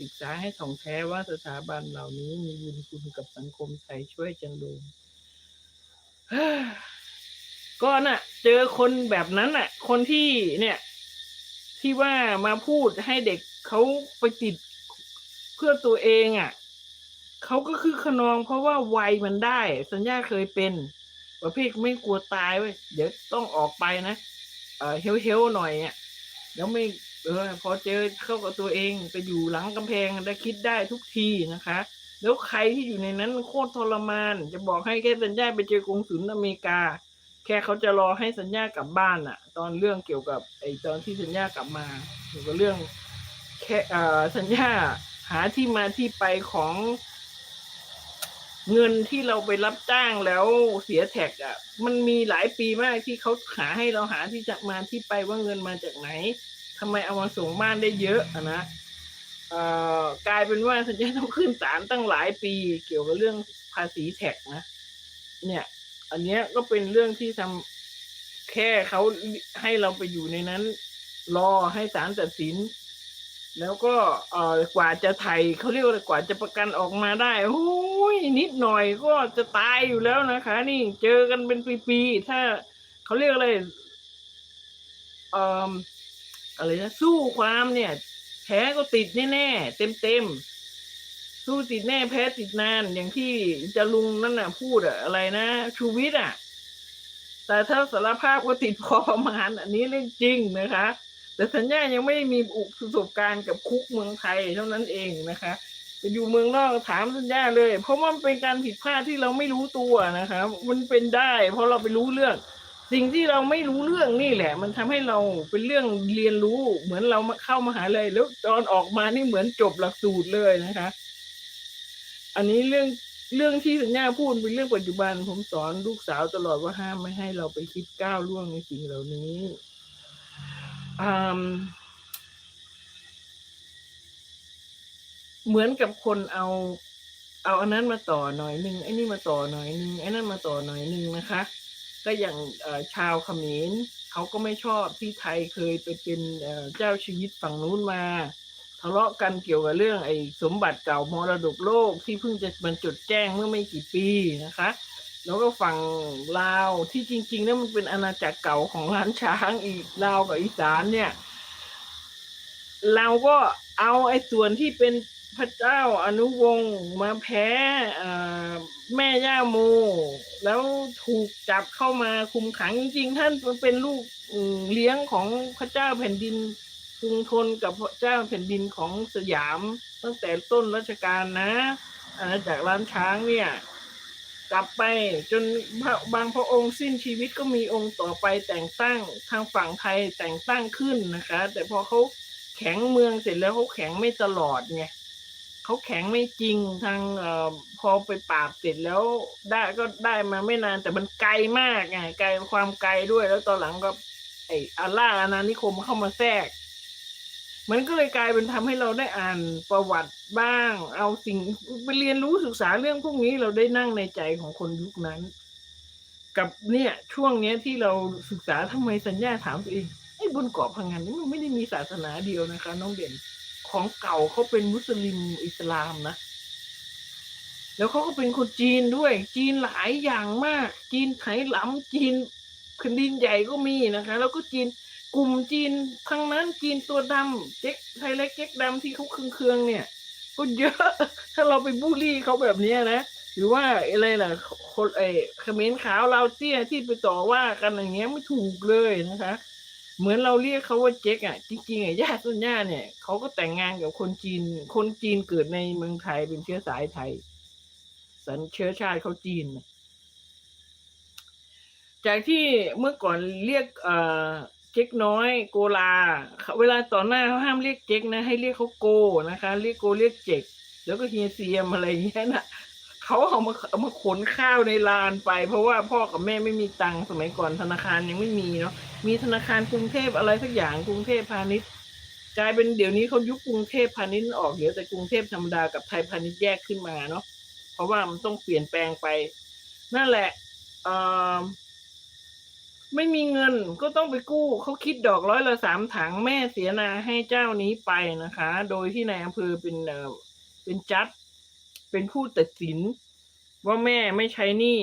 ศึกษาให้ถ่องแท้ว่าสถาบันเหล่านี้มีบุญคุณกับสังคมไทยช่วยจังเลยก็น่ะ เจอคนแบบนั้นน่ะ คนที่เนี่ย ที่ว่ามาพูดให้เด็กเขาไปติดเพื่อตัวเองอะเขาก็คือขนองเพราะว่าวัยมันได้ สัญญาเคยเป็น ประเภทไม่กลัวตายเว้ยเดี๋ยวต้องออกไปนะเออเฮลเฮลหน่อยอะแล้วไม่ เออพอเจอเข้ากับตัวเองไปอยู่หลังกำแพงได้คิดได้ทุกทีนะคะ แล้วใครที่อยู่ในนั้นโคตรทรมาน จะบอกให้แค่สัญญาไปเจอกงสุลอเมริกา แค่เขาจะรอให้สัญญากลับบ้านอะตอนเรื่องเกี่ยวกับไอ้ตอนที่สัญญากลับมาเกี่ยวกับเรื่องแค่เอ่อสัญญาหาที่มาที่ไปของเงินที่เราไปรับจ้างแล้วเสียแท็กอะ มันมีหลายปีมากที่เขาหาให้เราหาที่จะมาที่ไปว่าเงินมาจากไหน ทำไมเอามาส่งบ้านได้เยอะอะนะเอ่อกลายเป็นว่าสัญญาต้องขึ้นศาลตั้งหลายปี เกี่ยวกับเรื่องภาษีแท็กนะ เนี่ย อันเนี้ยก็เป็นเรื่องที่ทำแค่เขาให้เราไปอยู่ในนั้น รอให้ศาลตัดสิน แล้วก็เอ่อกว่าจะไถ่เขาเรียกว่าอะไรกว่าจะประกันออกมาได้โอ้ยนิดหน่อยก็จะตายอยู่แล้วนะคะ นี่เจอกันเป็นปีๆถ้าเขาเรียกอะไรเอ่อ อะไรนะสู้ความเนี่ย แพ้ก็ติดแน่ๆเต็มๆสู้ติดแน่แพ้ติดนาน อย่างที่จะลุงนั่นน่ะ พูดอะอะไรนะชูวิทย์อะแต่ถ้าสารภาพก็ติดพอประมาณอันนี้เรื่องจริงนะคะ แต่สัญญายังไม่มีประสบการณ์กับคุกเมืองไทยเท่านั้นเองนะคะไปอยู่เมืองนอกถามสัญญาเลย เพราะว่ามันเป็นการผิดพลาดที่เราไม่รู้ตัวนะคะ มันเป็นได้ เพราะเราไปรู้เรื่อง สิ่งที่เราไม่รู้เรื่องนี่แหละ มันทำให้เราเป็นเรื่องเรียนรู้ เหมือนเราเข้ามหาเลยแล้วตอนออกมานี่เหมือนจบหลักสูตรเลยนะคะ อันนี้เรื่องเรื่องที่สัญญาพูดเป็นเรื่องปัจจุบัน ผมสอนลูกสาวตลอดว่าห้ามไม่ให้เราไปคิดก้าวล่วงในสิ่งเหล่านี้อืมเหมือนกับคนเอา เอาอันนั้นมาต่อหน่อยหนึ่งไอ้นี่มาต่อหน่อยหนึ่งไอ้นั่นมาต่อหน่อยหนึ่งนะคะ ก็อย่างชาวเขมรเขาก็ไม่ชอบที่ไทยเคยไปเป็นเอ่อเจ้าชีวิตฝั่งนู้นมาทะเลาะกันเกี่ยวกับเรื่องไอ้สมบัติเก่ามรดกโลกที่เพิ่งจะมันจดแจ้งเมื่อไม่กี่ปีนะคะ แล้วก็ฝั่งลาวที่จริงๆแล้วมันเป็นอาณาจักรเก่าของล้านช้างอีกลาวกับอีสานเนี่ย เราก็เอาไอ้ส่วนที่เป็น พระเจ้าอนุวงศ์มาแพ้แม่ย่าโม แล้วถูกจับเข้ามาคุมขังจริงๆท่านเป็นลูกเลี้ยงของพระเจ้าแผ่นดินกรุงธนกับพระเจ้าแผ่นดินของสยาม ตั้งแต่ต้นรัชกาลนะอาณาจักรล้านช้างเนี่ยกลับไปจนบางพระองค์สิ้นชีวิตก็มีองค์ต่อไปแต่งตั้งทางฝั่งไทยแต่งตั้งขึ้นนะคะ แต่พอเขาแข็งเมืองเสร็จแล้วเขาแข็งไม่ตลอดไง เขาแข็งไม่จริงทางเอ่อพอไปปราบเสร็จแล้วได้ก็ได้มาไม่นานแต่มันไกลมากไงไกลความไกลด้วยแล้วตอนหลังก็ ไอ้อาล่าอาณานิคมเข้ามาแทรก มันก็เลยกลายเป็นทำให้เราได้อ่านประวัติบ้าง เอาสิ่งไปเรียนรู้ศึกษาเรื่องพวกนี้เราได้นั่งในใจของคนยุคนั้น กับเนี่ยช่วงเนี้ยที่เราศึกษาทำไมสัญญาถามตัวเองไอ้บนเกาะพังงานนี่มันไม่ได้มีศาสนาเดียวนะคะ น้องเด่น ของเก่าเขาเป็นมุสลิมอิสลามนะ แล้วเขาก็เป็นคนจีนด้วย จีนหลายอย่างมาก จีนไถหลำจีนแผ่นดินใหญ่ก็มีนะคะ แล้วก็จีนกลุ่มจีนทั้งนั้นจีนตัวดำเจ๊กไทยเล็กเจ๊กดำที่เขาเคืองๆเนี่ย ก็เยอะ ถ้าเราไปบูลลี่เขาแบบนี้นะหรือว่าอะไรล่ะคนไอ้เขมรขาวลาเตี้ยที่ไปต่อว่ากันอย่างเงี้ยไม่ถูกเลยนะคะ เหมือนเราเรียกเขาว่าเจ๊กอะ จริงๆอะญาติต้นญาติเนี่ยเขาก็แต่งงานกับคนจีน คนจีนเกิดในเมืองไทยเป็นเชื้อสายไทย สัญเชื้อชาติเขาจีน จากที่เมื่อก่อนเรียกเอ่อเจ๊กน้อยโกลา เวลาต่อหน้าเขาห้ามเรียกเจ๊กนะ ให้เรียกเขาโกนะคะ เรียกโกเรียกเจ๊กแล้วก็เฮียเซียมอะไรเงี้ยน่ะเขาเอามาเอามาขนข้าวในลานไป เพราะว่าพ่อกับแม่ไม่มีตังค์สมัยก่อนธนาคารยังไม่มีเนาะ มีธนาคารกรุงเทพอะไรสักอย่างกรุงเทพพาณิชย์ กลายเป็นเดี๋ยวนี้เขายุคกรุงเทพพาณิชย์ออกเดี๋ยวแต่กรุงเทพธรรมดากับไทยพาณิชย์แยกขึ้นมาเนาะเพราะว่ามันต้องเปลี่ยนแปลงไป นั่นแหละเออไม่มีเงินก็ต้องไปกู้เขาคิดดอกร้อยละสามถังแม่เสียนาให้เจ้านี้ไปนะคะ โดยที่นายอำเภอเป็นเอ่อเป็นจัด เป็นผู้ตัดสิน ว่าแม่ไม่ใช้หนี้